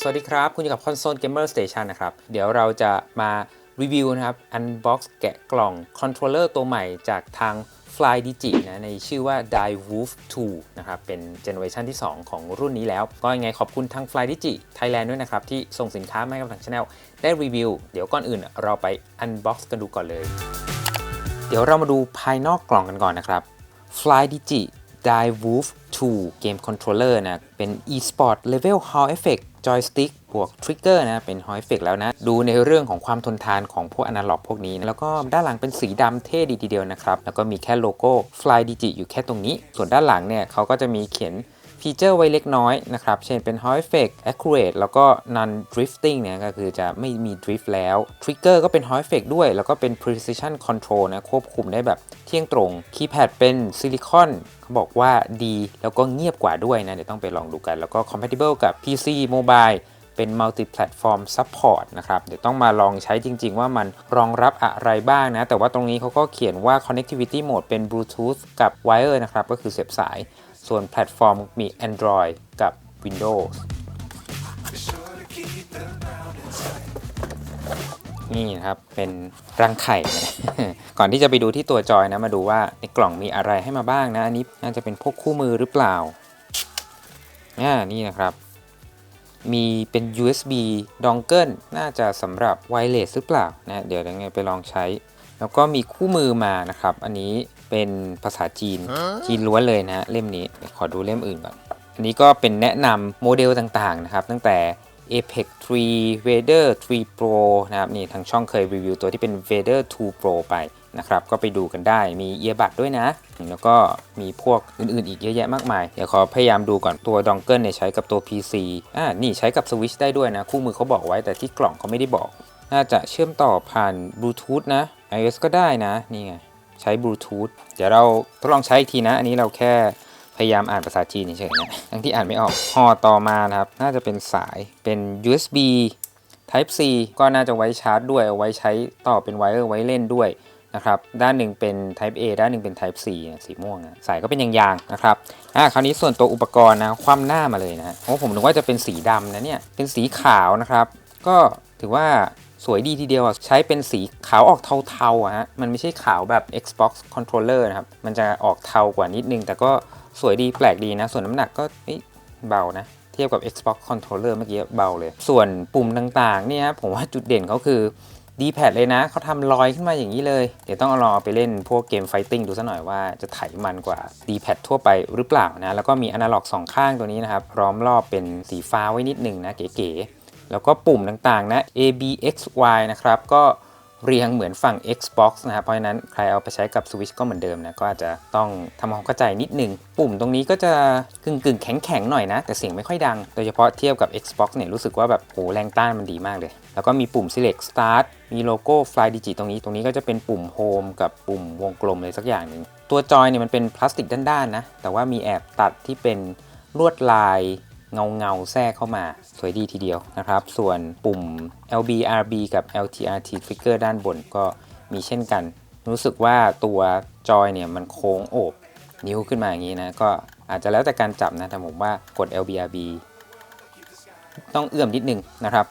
สวัสดีครับ คุณอยู่กับ Console Gamer Station นะครับ เดี๋ยวเราจะมารีวิวนะครับ Unbox แกะกล่องคอนโทรลเลอร์ตัวใหม่จากทาง Fly Digi นะในชื่อว่า Die Wolf 2 นะครับ เป็นเจเนอเรชันที่ 2 ของรุ่นนี้แล้ว ก็ยังไงขอบคุณทาง Fly Digi Thailand ด้วยนะครับ ที่ส่งสินค้ามาให้กับทางช anel ได้รีวิว เดี๋ยวก่อนอื่นเราไป Unbox กันดูก่อนเลย เดี๋ยวเรามาดูภายนอกกล่องกันก่อนนะครับ Fly Digi Die Wolf 2 Game Controller นะ เป็น eSport Level Hall Effect Joystick บวก Trigger นะ เป็น Hall Effect แล้วนะ ดูในเรื่องของความทนทานของพวกอนาล็อกพวกนี้นะแล้วก็ด้านหลังเป็นสีดำเท่ดีทีเดียวนะครับ แล้วก็มีแค่โลโก้ Fly Digi อยู่แค่ตรงนี้ ส่วนด้านหลังเนี่ยเขาก็จะมีเขียน ฟีเจอร์ไว้เล็กน้อยนะครับ เช่นเป็น Hall Effect Accurate แล้วก็ Non Drifting เนี่ยก็คือจะไม่มี drift แล้ว Trigger ก็เป็น Hall Effect ด้วย แล้วก็เป็น Precision Control นะ ควบคุมได้แบบเที่ยงตรง Keypad เป็นซิลิคอนเขาบอกว่าดี แล้วก็เงียบกว่าด้วยนะ เดี๋ยวต้องไปลองดูกัน แล้วก็ Compatible กับ PC Mobile เป็น multi platform support นะครับ เดี๋ยวต้องมาลองใช้จริง ๆ ว่ามันรองรับอะไรบ้างนะ แต่ว่าตรงนี้เขาก็เขียนว่า connectivity mode เป็น Bluetooth กับ wire นะครับ ก็คือเสียบสาย ส่วนแพลตฟอร์มมี Android กับ Windows นี่นะครับ เป็นรังไข่ ก่อนที่จะไปดูที่ตัวจอยนะ มาดูว่าในกล่องมีอะไรให้มาบ้างนะ อันนี้น่าจะเป็นพวกคู่มือหรือเปล่าอ่านี่นะครับ มีเป็น USB dongle น่าจะสำหรับไวเลสหรือเปล่านะ เดี๋ยวยังไงไปลองใช้ แล้วก็มีคู่มือมานะครับ อันนี้ เป็นภาษาจีนจีนล้วนเลยนะฮะเล่มนี้เดี๋ยวขอดูเล่มอื่นก่อนอันนี้ก็เป็นแนะนำโมเดลต่างๆนะครับ ตั้งแต่ Apex 3 Vader 3 Pro นะครับนี่ทางช่องเคยรีวิวตัวที่เป็น Vader 2 Pro ไปนะครับ ก็ไปดูกันได้มีเอียบัดด้วยนะ แล้วก็มีพวกอื่นๆอีกเยอะแยะมากมาย เดี๋ยวขอพยายามดูก่อนตัวดองเกิลเนี่ยใช้กับตัว PC อ่านี่ใช้กับ Switch ได้ด้วยนะ คู่มือเขาบอกไว้แต่ที่กล่องเขาไม่ได้บอก น่าจะเชื่อมต่อผ่านบลูทูธนะ iOS ก็ได้นะ นี่ไง ใช้บลูทูธเดี๋ยวเราทดลองใช้อีกทีนะ อันนี้เราแค่พยายามอ่านภาษาจีนเฉยๆนะทั้งที่อ่านไม่ออกห่อต่อมานะครับ น่าจะเป็นสายเป็น USB Type C ก็น่าจะไว้ชาร์จด้วยเอาไว้ใช้ต่อเป็นไวเออร์ไว้เล่นด้วยนะครับ ด้านหนึ่งเป็น Type A ด้านหนึ่งเป็น Type C สีม่วงนะสายก็เป็นยางๆนะครับ อ่า คราวนี้ส่วนตัวอุปกรณ์นะ คว่ำหน้ามาเลยนะฮะโอ้ผมนึกว่าจะเป็นสีดำนะเนี่ย เป็นสีขาวนะครับ ก็ถือว่า สวยดีทีเดียวอะใช้เป็นสีขาวออกเทาๆอะฮะมันไม่ใช่ขาวแบบ Xbox controller นะครับ มันจะออกเทากว่านิดนึง แต่ก็สวยดีแปลกดีนะ ส่วนน้ำหนักก็เเบานะเทียบกับ Xbox controller เมื่อกี้เบาเลย ส่วนปุ่มต่างๆเนี่ยผมว่าจุดเด่นเขาคือ d p a d เลยนะ เขาทำลอยขึ้นมาอย่างนี้เลย เดี๋ยวต้องเอาลองเอาไปเล่นพวกเกมไฟติ้งดูสักหน่อยว่าจะไถมันกว่า d p a d ทั่วไปหรือเปล่านะ แล้วก็มีอนาล็อกสองข้างตัวนี้นะครับล้อมรอบเป็นสีฟ้าไว้นิดหนึ่งนะเก๋ๆ แล้วก็ปุ่มต่างๆนะ A B X Y นะครับ ก็เรียงเหมือนฝั่ง Xbox นะครับเพราะฉะนั้นใครเอาไปใช้กับ Switch ก็เหมือนเดิมนะ ก็อาจจะต้องทำความเข้าใจนิดนึง ปุ่มตรงนี้ก็จะกึ่งกึ่งๆแข็งแข็งๆ หน่อยนะ แต่เสียงไม่ค่อยดัง โดยเฉพาะเทียบกับ Xbox เนี่ยรู้สึกว่าแบบโหแรงต้านมันดีมากเลย แล้วก็มีปุ่ม Select Start มีโลโก้ Fly Digit ตรงนี้ ตรงนี้ก็จะเป็นปุ่ม Home กับปุ่มวงกลมเลยสักอย่างหนึ่ง ตัวจอยเนี่ยมันเป็นพลาสติกด้านๆนะ แต่ว่ามีแอบตัดที่เป็นลวดลาย เงาเงาแทรกเข้ามาสวยดีทีเดียวนะครับ ส่วนปุ่ม LB RB กับ LTRT trigger ด้านบนก็มีเช่นกัน รู้สึกว่าตัวจอยเนี่ยมันโค้งโอบนิ้วขึ้นมาอย่างนี้นะ ก็อาจจะแล้วแต่การจับนะ แต่ผมว่ากด LB RB ต้องเอื้อมนิดนึงนะครับ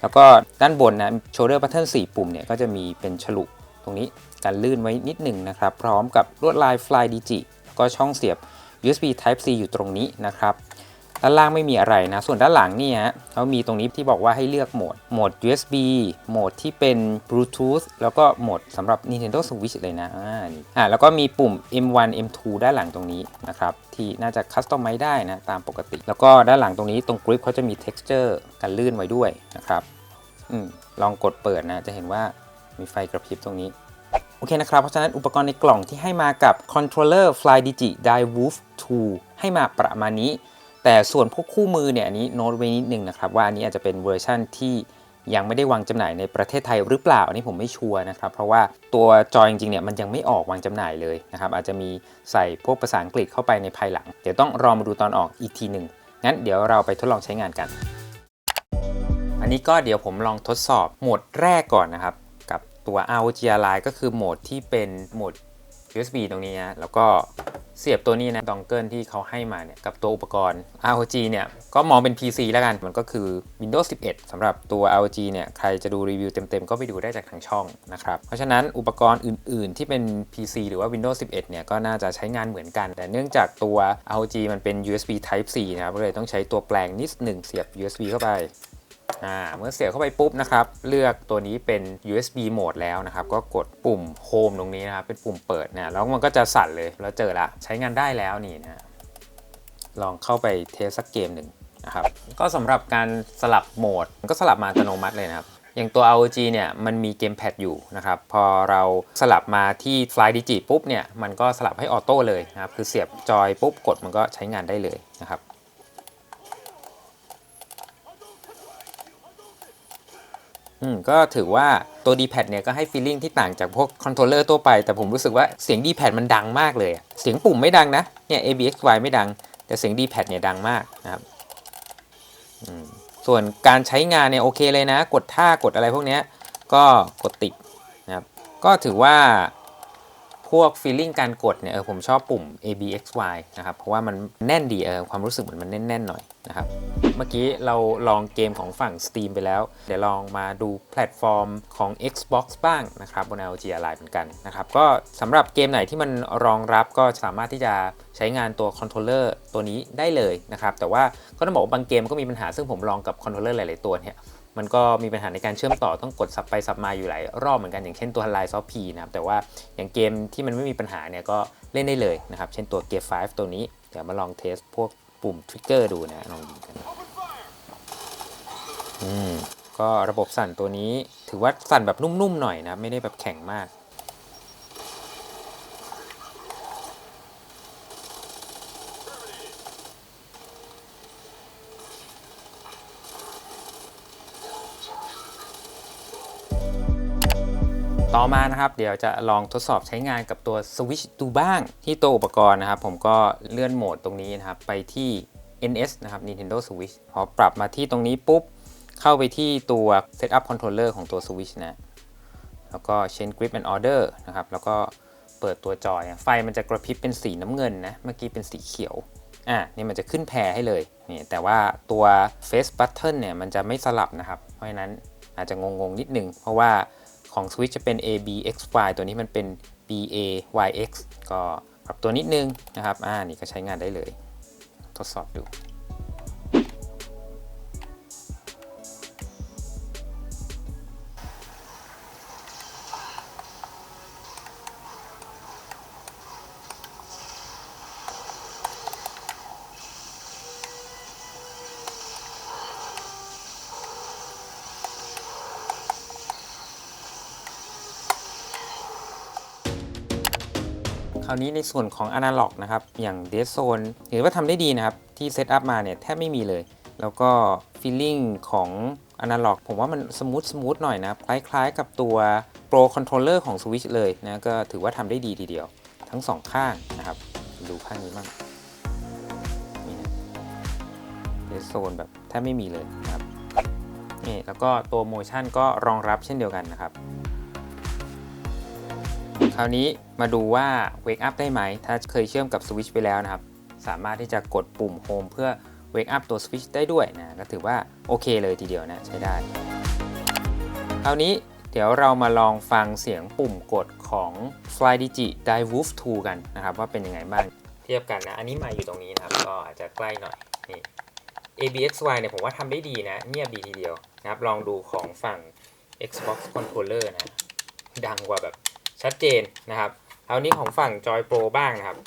แล้วก็ด้านบนนะ shoulder button 4 ปุ่มเนี่ยก็จะมีเป็นฉลุตรงนี้การลื่นไว้นิดหนึ่งนะครับ พร้อมกับลวดลาย Fly Digi ก็ช่องเสียบ USB Type C อยู่ตรงนี้นะครับ ด้านล่างไม่มีอะไรนะ ส่วนด้านหลังนี่ฮะเขามีตรงนี้ที่บอกว่าให้เลือกโหมด โหมด USB โหมดที่เป็น Bluetooth แล้วก็โหมดสำหรับ Nintendo Switch เลยนะอ่านี่อ่าแล้วก็มีปุ่ม M1 M2 ด้านหลังตรงนี้นะครับ ที่น่าจะคัสตอมไมได้นะ ตามปกติ แล้วก็ด้านหลังตรงนี้ตรงกริปเขาจะมี texture กันลื่นไว้ด้วยนะครับอืมลองกดเปิดนะ จะเห็นว่ามีไฟกระพริบตรงนี้โอเคนะครับ เพราะฉะนั้นอุปกรณ์ในกล่องที่ให้มากับ controller Fly Digi Die Wolf 2 ให้มาประมาณนี้ แต่ส่วนพวกคู่มือเนี่ยอันนี้โน้ตไว้นิดนึงนะครับว่าอันนี้อาจจะเป็นเวอร์ชั่นที่ยังไม่ได้วางจำหน่ายในประเทศไทยหรือเปล่า อันนี้ผมไม่ชัวร์นะครับ เพราะว่าตัวจอยจริงๆเนี่ยมันยังไม่ออกวางจำหน่ายเลยนะครับ อาจจะมีใส่พวกภาษาอังกฤษเข้าไปในภายหลัง เดี๋ยวต้องรอมาดูตอนออกอีกทีหนึ่งงั้นเดี๋ยวเราไปทดลองใช้งานกัน อันนี้ก็เดี๋ยวผมลองทดสอบโหมดแรกก่อนนะครับ กับตัว ROG Ally ก็คือโหมดที่เป็นโหมด USB ตรงนี้นะแล้วก็เสียบตัวนี้นะดองเกิลที่เขาให้มาเนี่ยกับตัวอุปกรณ์ ROG เนี่ยก็มองเป็น PC แล้วกัน มันก็คือ Windows 11สำหรับตัว ROG เนี่ยใครจะดูรีวิวเต็มๆ ก็ไปดูได้จากทางช่องนะครับ เพราะฉะนั้นอุปกรณ์อื่นๆ ที่เป็น PC หรือว่า Windows 11 เนี่ยก็น่าจะใช้งานเหมือนกัน แต่เนื่องจากตัว ROG มันเป็น USB Type C นะครับก็เลยต้องใช้ตัวแปลงนิดหนึ่งเสียบ USB เข้าไป เมื่อเสียบเข้าไปปุ๊บนะครับ เลือกตัวนี้เป็น USB โหมดแล้วนะครับ ก็กดปุ่ม Home ตรงนี้นะครับ เป็นปุ่มเปิดนะ แล้วมันก็จะสั่นเลย แล้วเจอละ ใช้งานได้แล้วนี่นะ ลองเข้าไปเทสสักเกมหนึ่งนะครับ ก็สำหรับการสลับโหมดมันก็สลับมาอัตโนมัติเลยนะครับอย่างตัว ROG เนี่ยมันมีเกมแพดอยู่นะครับพอเราสลับมาที่ Fly Digi ปุ๊บเนี่ยมันก็สลับให้ออโต้เลยนะครับคือเสียบจอยปุ๊บกดมันก็ใช้งานได้เลยนะครับ อืมก็ถือว่าตัว D-pad เนี่ยก็ให้ฟีลลิ่งที่ต่างจากพวกคอนโทรลเลอร์ทั่วไป แต่ผมรู้สึกว่าเสียง D-pad มันดังมากเลยอะเสียงปุ่มไม่ดังนะ เนี่ย ABXY ไม่ดัง แต่เสียง D-pad เนี่ยดังมากนะครับส่วนการใช้งานเนี่ยโอเคเลยนะ กดท่ากดอะไรพวกนี้ก็กดติดนะครับก็ถือว่า พวก feeling การกดเนี่ยเออผมชอบปุ่ม ABXY นะครับ เพราะว่ามันแน่นดีเออความรู้สึกเหมือนมันแน่นๆหน่อยนะครับ เมื่อกี้เราลองเกมของฝั่ง Steam ไปแล้ว เดี๋ยวลองมาดูแพลตฟอร์มของ Xbox บ้างนะครับบน LG Ally เหมือนกันนะครับ ก็สำหรับเกมไหนที่มันรองรับก็สามารถที่จะใช้งานตัวคอนโทรลเลอร์ตัวนี้ได้เลยนะครับ แต่ว่าก็ต้องบอกว่าบางเกมก็มีปัญหาซึ่งผมลองกับคอนโทรลเลอร์หลายๆตัวเนี่ย มันก็มีปัญหาในการเชื่อมต่อต้องกดสับไปสับมาอยู่หลายรอบเหมือนกันอย่างเช่นตัวไลน์ซอฟพีนะครับแต่ว่าอย่างเกมที่มันไม่มีปัญหาเนี่ยก็เล่นได้เลยนะครับ เช่นตัว Gear 5ตัวนี้ เดี๋ยวมาลองเทสพวกปุ่มทริกเกอร์ดูนะลองดูกันอืมก็ระบบสั่นตัวนี้ถือว่าสั่นแบบนุ่มๆหน่อยนะไม่ได้แบบแข็งมาก ต่อมานะครับ เดี๋ยวจะลองทดสอบใช้งานกับตัว Switch ดูบ้างที่ตัวอุปกรณ์นะครับ ผมก็เลื่อนโหมดตรงนี้นะครับ ไปที่ NS นะครับ Nintendo Switch พอปรับมาที่ตรงนี้ปุ๊บ เข้าไปที่ตัว Setup Controller ของตัว Switch นะ แล้วก็ Change Grip and Order นะครับ แล้วก็เปิดตัวจอย ไฟมันจะกระพริบเป็นสีน้ำเงินนะ เมื่อกี้เป็นสีเขียว อะ นี่มันจะขึ้นแพรให้เลย นี่ แต่ว่าตัว Face Button เนี่ย มันจะไม่สลับนะครับ เพราะฉะนั้นอาจจะงงๆนิดนึง เพราะว่า ของ Switch จะเป็น A B X Y ตัวนี้มันเป็น B A Y X ก็ปรับตัวนิดนึงนะครับ อ่า นี่ก็ใช้งานได้เลย ทดสอบดู คราวนี้ในส่วนของ Analog นะครับ อย่าง Dead Zone ถือว่าทำได้ดีนะครับ ที่เซตอัพมาเนี่ยแทบไม่มีเลย แล้วก็ Feeling ของ Analog ผมว่ามันสมูทสมูทหน่อยนะคล้ายๆกับตัว Pro Controller ของ Switch เลยนะก็ถือว่าทำได้ดีทีเดียว ทั้งสองข้างนะครับ ดูข้างนี้บ้างนี่นะ Dead Zone แบบแทบไม่มีเลยนะครับนี่แล้วก็ตัว Motion ก็รองรับเช่นเดียวกันนะครับ คราวนี้มาดูว่า Wake Up ได้ไหม ถ้าเคยเชื่อมกับ Switch ไปแล้วนะครับ สามารถที่จะกดปุ่ม Home เพื่อ Wake Up ตัว Switch ได้ด้วยนะก็ถือว่าโอเคเลยทีเดียวนะใช้ได้ คราวนี้เดี๋ยวเรามาลองฟังเสียงปุ่มกดของ Fly Digi Dive Wolf 2 กันนะครับ ว่าเป็นยังไงบ้างเทียบกันนะ อันนี้มาอยู่ตรงนี้นะครับ ก็อาจจะใกล้หน่อยนี่ ABXY เนี่ยผมว่าทำได้ดีนะเงียบดีทีเดียวนะครับ ลองดูของฝั่ง Xbox Controller นะ ดังกว่าแบบ ชัดเจนนะครับ เอานี้ของฝั่ง Joy Pro บ้างนะครับ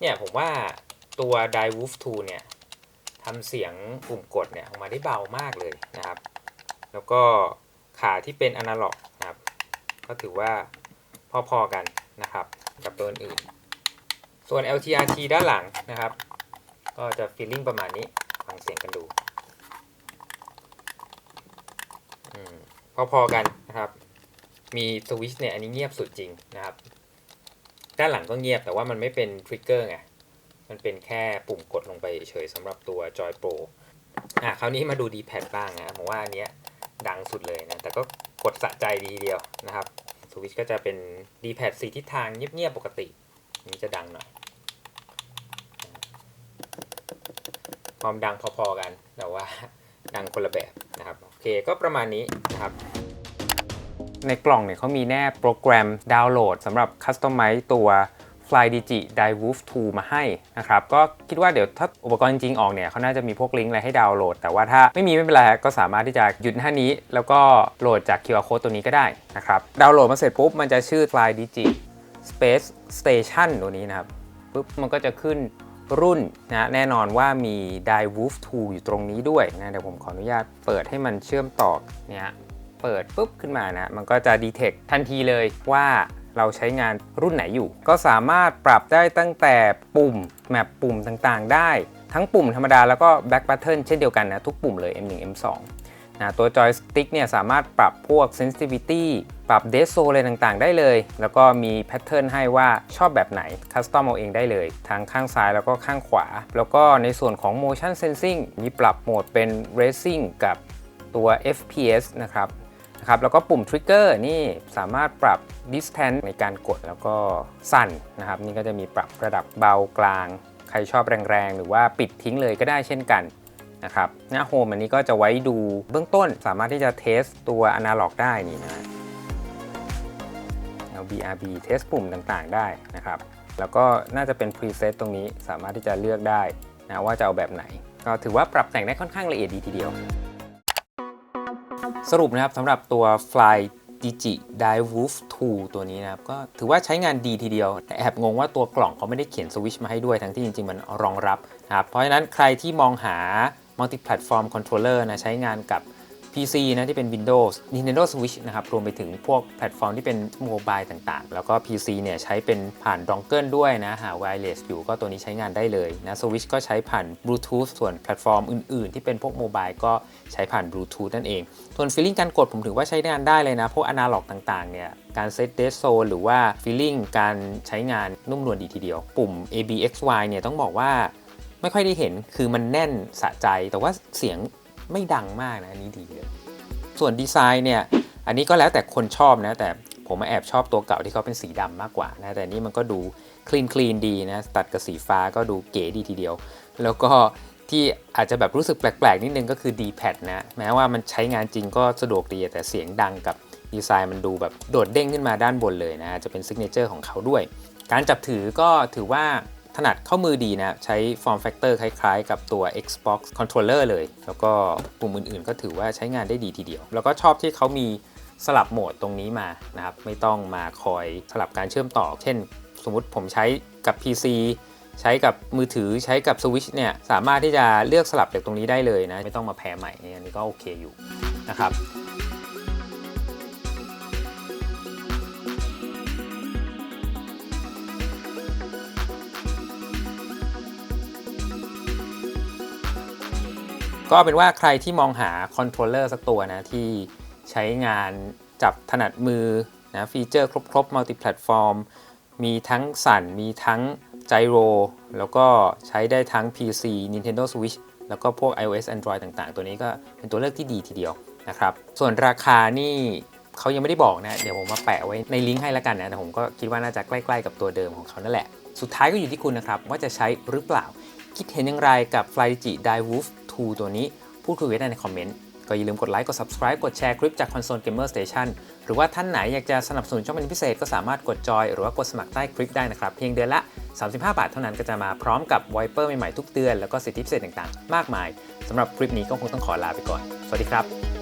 เนี่ยผมว่าตัว d i w o o f 2 เนี่ยทำเสียงปุ่มกดเนี่ยออกมาได้เบามากเลยนะครับ แล้วก็ขาที่เป็นอนาล็อกนะครับ ก็ถือว่าพอๆกันนะครับ กับตัวอื่น ส่วน LTRT ด้านหลังนะครับ ก็จะ feeling ประมาณนี้ฟังเสียงกันดูพอๆกันนะครับ มีสวิชเนี่ยอันนี้เงียบสุดจริงนะครับ ด้านหลังก็เงียบแต่ว่ามันไม่เป็นทริกเกอร์ไง มันเป็นแค่ปุ่มกดลงไปเฉยสำหรับตัว Joy Pro อะคราวนี้มาดู D-pad บ้างนะผมว่าอันเนี้ยดังสุดเลยนะ แต่ก็กดสะใจดีเดียวนะครับสวิชก็จะเป็น D-pad สีทิศทางเงียบๆปกติ นี้จะดังหน่อยความดังพอๆกัน แต่ว่าดังคนละแบบนะครับ โอเคก็ประมาณนี้นะครับ ในกล่องเนี่ยเขามีแนบโปรแกรมดาวน์โหลดสำหรับคัสตอมไมซ์ตัว Fly Digi Dive Wolf 2มาให้นะครับ ก็คิดว่าเดี๋ยวถ้าอุปกรณ์จริงๆ ออกเนี่ยเขาน่าจะมีพวกลิงก์อะไรให้ดาวน์โหลด แต่ว่าถ้าไม่มีไม่เป็นไรก็สามารถที่จะหยุดหน้านี้ แล้วก็โหลดจาก QR code ตัวนี้ก็ได้นะครับ ดาวน์โหลดมาเสร็จปุ๊บ มันจะชื่อ Fly Digi Space Station ตัวนี้นะครับปุ๊บมันก็จะขึ้นรุ่นนะแน่นอนว่ามี Dive Wolf 2อยู่ตรงนี้ด้วยนะเดี๋ยวผมขออนุญาตเปิดให้มันเชื่อมต่อเนี่ย เปิดปุ๊บขึ้นมานะ มันก็จะ detect ทันทีเลยว่าเราใช้งานรุ่นไหนอยู่ ก็สามารถปรับได้ตั้งแต่ปุ่มแมปปุ่มต่างๆ ได้ ทั้งปุ่มธรรมดาแล้วก็ back button เช่นเดียวกันนะ ทุกปุ่มเลย M1 M2 นะตัวจอยสติ๊กเนี่ยสามารถปรับพวก sensitivity ปรับ d e s o อะไรต่างๆ ได้เลย แล้วก็มีแพทเทิร์นให้ว่าชอบแบบไหนคัสตอมเอาเองได้เลยทั้งข้างซ้ายแล้วก็ข้างขวา แล้วก็ในส่วนของ motion sensing มีปรับโหมดเป็น racing กับตัว FPS นะครับ นะครับแล้วก็ปุ่ม trigger นี่สามารถปรับ distance ในการกดแล้วก็สั่นนะครับ นี่ก็จะมีปรับระดับเบากลาง ใครชอบแรงๆ หรือว่าปิดทิ้งเลยก็ได้เช่นกันนะครับหน้าโฮมอันนี้ก็จะไว้ดูเบื้องต้นสามารถที่จะเทสตัวอนาล็อกได้นี่นะเอา BRB เทสปุ่มต่างๆได้นะครับ แล้วก็น่าจะเป็น preset ตรงนี้สามารถที่จะเลือกได้นะว่าจะเอาแบบไหน ก็ถือว่าปรับแต่งได้ค่อนข้างละเอียดดีทีเดียว สรุปนะครับสำหรับตัว Fly Digi Dive Wolf 2 ตัวนี้นะครับ ก็ถือว่าใช้งานดีทีเดียว แต่แอบงงว่าตัวกล่องเขาไม่ได้เขียนสวิชมาให้ด้วย ทั้งที่จริง ๆ มันรองรับนะครับ เพราะฉะนั้นใครที่มองหา Multi Platform Controller นะใช้งานกับ PC นะที่เป็น Windows Nintendo Switch นะครับรวมไปถึงพวกแพลตฟอร์มที่เป็นโมบายต่างๆ แล้วก็ PC เนี่ยใช้เป็นผ่านดองเกิลด้วยนะ หา wireless อยู่ก็ตัวนี้ใช้งานได้เลยนะ Switch ก็ใช้ผ่าน Bluetooth ส่วนแพลตฟอร์มอื่นๆ ที่เป็นพวกโมบายก็ใช้ผ่าน Bluetooth นั่นเอง ส่วน feeling การกดผมถือว่าใช้งานได้เลยนะ พวก analog ต่างๆเนี่ยการเซตเด z โซหรือว่า feeling การใช้งานนุ่มนวลดีทีเดียว ปุ่ม ABXY เนี่ยต้องบอกว่าไม่ค่อยได้เห็นคือมันแน่นสะใจแต่ว่าเสียง ไม่ดังมากนะอันนี้ดีเลยส่วนดีไซน์เนี่ยอันนี้ก็แล้วแต่คนชอบนะ แต่ผมแอบชอบตัวเก่าที่เขาเป็นสีดำมากกว่านะแต่นี่มันก็ดูคลีนคลีนดีนะตัดกับสีฟ้าก็ดูเก๋ดีทีเดียว แล้วก็ที่อาจจะแบบรู้สึกแปลกๆ นิดนึงก็คือ D-pad นะ แม้ว่ามันใช้งานจริงก็สะดวกดีแต่เสียงดังกับดีไซน์มันดูแบบโดดเด้งขึ้นมาด้านบนเลยนะจะเป็นซิกเนเจอร์ของเขาด้วย การจับถือก็ถือว่า ถนัดเข้ามือดีนะใช้ form factor คล้ายๆ กับตัว Xbox controller เลย แล้วก็ปุ่มอื่นๆ ก็ถือว่าใช้งานได้ดีทีเดียว แล้วก็ชอบที่เขามีสลับโหมดตรงนี้มานะครับไม่ต้องมาคอยสลับการเชื่อมต่อ เช่น สมมุติผมใช้กับ PC ใช้กับมือถือใช้กับ Switch เนี่ยสามารถที่จะเลือกสลับจากตรงนี้ได้เลยนะ ไม่ต้องมาแพรใหม่อันนี้ก็โอเคอยู่นะครับ ก็เป็นว่าใครที่มองหาคอนโทรลเลอร์สักตัวนะ ที่ใช้งานจับถนัดมือนะฟีเจอร์ครบๆมัลติแพลตฟอร์มมีทั้งสั่นมีทั้งไจโรแล้วก็ใช้ได้ทั้ง PC Nintendo Switch แล้วก็พวก iOS Android ต่างๆ ตัวนี้ก็เป็นตัวเลือกที่ดีทีเดียวนะครับ ส่วนราคานี่เขายังไม่ได้บอกนะ เดี๋ยวผมมาแปะไว้ในลิงก์ให้แล้วกันนะ แต่ผมก็คิดว่าน่าจะใกล้ๆกับตัวเดิมของเขานั่นแหละ สุดท้ายก็อยู่ที่คุณนะครับ ว่าจะใช้หรือเปล่า คิดเห็นอย่างไรกับ Flydigi Dive Wolf 2ตัวนี้ พูดคุยกันได้ในคอมเมนต์ ก็อย่าลืมกดไลค์ กด subscribe กดแชร์คลิปจาก Console Gamer Station หรือว่าท่านไหนอยากจะสนับสนุนช่องเป็นพิเศษก็สามารถกดจอย หรือว่ากดสมัครใต้คลิปได้นะครับ เพียงเดือนละ 35 บาทเท่านั้นก็จะมาพร้อมกับไวเปอร์ใหม่ๆทุกเดือนแล้วก็สิทธิพิเศษต่างๆ มากมายสำหรับคลิปนี้ก็คงต้องขอลาไปก่อน สวัสดีครับ